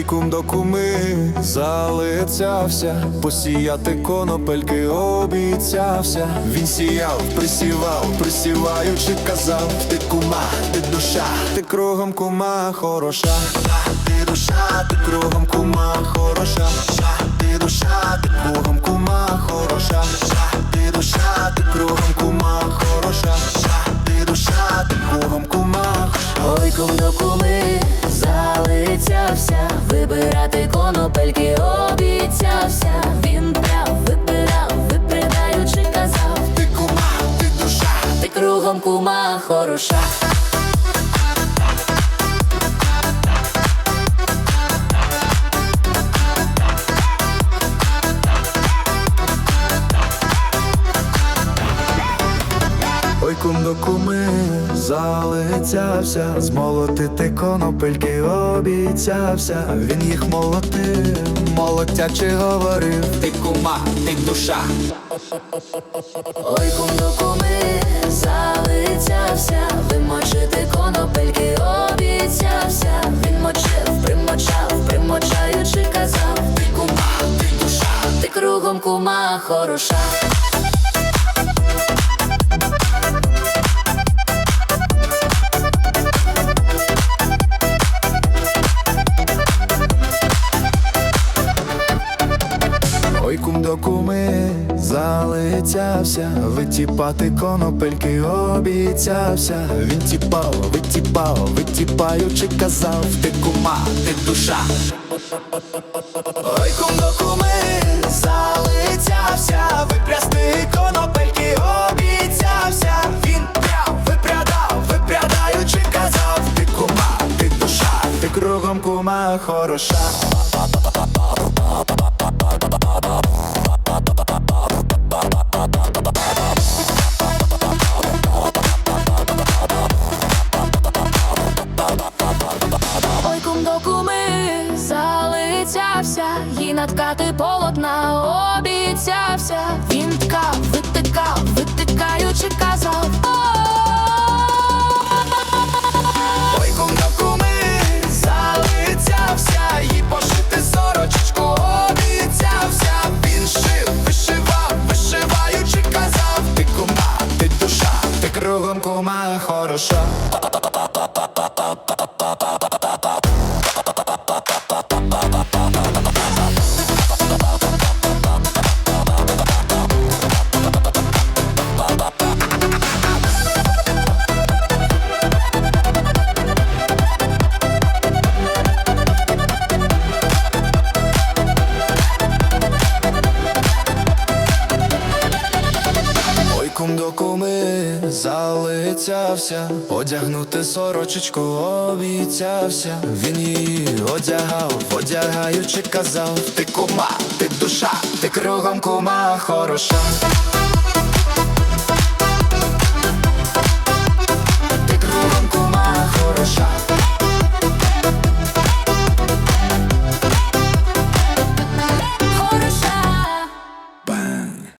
Ой, кум до куми залицявся, посіяти конопельки обіцявся. Він сіяв, присівав, присіваючи, казав, ти кума, ти душа, ти кругом кума хороша, ти душа, ти кругом кума хороша, ти душа, ти кругом кума хороша, вибирати конопельки обіцявся. Він прав, вибирав, випридаючи, казав, Ти кума, ти душа. ти кругом кума хороша. Кум до куми залицявся, змолотити конопельки обіцявся. Він їх молотив, молотячи говорив. Ти кума, ти душа. Ой, кум до куми залицявся, вимочити конопельки обіцявся. Він мочив, примочав, примочаючи, казав, Ти кума, ти душа. ти кругом кума хороша. До куми залицявся, витіпати конопельки обіцявся. Він тіпав, витіпав, витіпаючи, казав, ти кума, ти душа. Ой, кум до куми залицявся, випрясти конопельки обіцявся. Він прям випрядав, випрядаючи, казав, ти кума, ти душа, ти кругом кума хороша. Наткати полотна обіцявся. Він ткав, витикав, витикаючи, казав. Ой, кум до куми залицявся, їй пошити сорочечку обіцявся. Він шив, вишивав, вишиваючи, казав, ти кума, душа, ти кругом кума хороша. Куми залицявся, одягнути сорочечку обіцявся. Він її одягав, одягаючи, казав, ти кума, ти душа, ти кругом кума хороша.